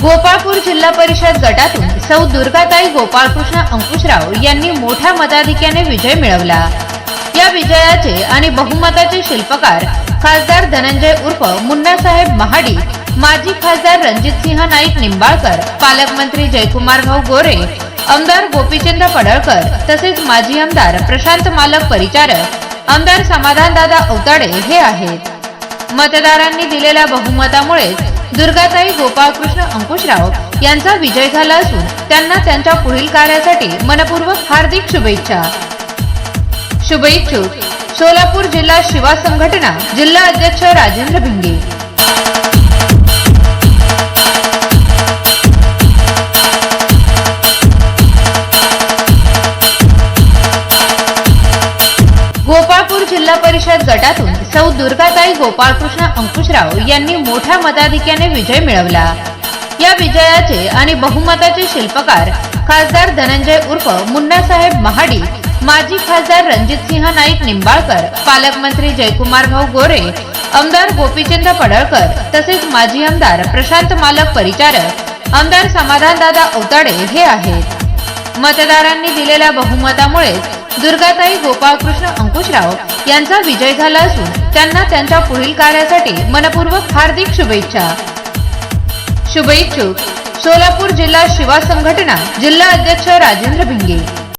गोपाळपूर जिल्हा परिषद गटातून सौ दुर्गाताई गोपाळकृष्ण अंकुशराव यांनी मोठ्या मताधिक्याने विजय मिळवला. या विजयाचे आणि बहुमताचे शिल्पकार खासदार धनंजय उर्फ मुन्नासाहेब महाडी माजी खासदार रणजितसिंह नाईक निंबाळकर पालकमंत्री जयकुमार भाऊ गोरे आमदार गोपीचंद पडळकर तसेच माजी आमदार प्रशांत मालक परिचारक आमदार समाधानदादा अवताडे हे आहेत. मतदारांनी दिलेल्या बहुमतामुळेच दुर्गाताई गोपाळकृष्ण अंकुशराव यांचा विजय झाला असून त्यांना त्यांच्या पुढील कार्यासाठी मनपूर्वक हार्दिक शुभेच्छा. शुभेच्छुक सोलापूर जिल्हा शिवा संघटना जिल्हा अध्यक्ष राजेंद्र भिंगे. जिल्हा परिषद गटातून सौ दुर्गाताई गोपाळकृष्ण अंकुशराव यांनी मोठ्या मताधिक्याने विजय मिळवला. या विजयाचे आणि बहुमताचे शिल्पकार खासदार धनंजय उर्फ मुन्नासाहेब महाडी माजी खासदार रणजितसिंह नाईक निंबाळकर पालकमंत्री जयकुमार भाऊ गोरे आमदार गोपीचंद पडळकर तसेच माजी आमदार प्रशांत मालक परिचारक आमदार समाधानदादा औताडे हे आहेत. मतदारांनी दिलेल्या बहुमतामुळे दुर्गाताई गोपाळकृष्ण अंकुशराव यांचा विजय झाला असून त्यांना त्यांच्या पुढील कार्यासाठी मनपूर्वक हार्दिक शुभेच्छा. शुभेच्छुक सोलापूर जिल्हा शिवा संघटना जिल्हा अध्यक्ष राजेंद्र भिंगे.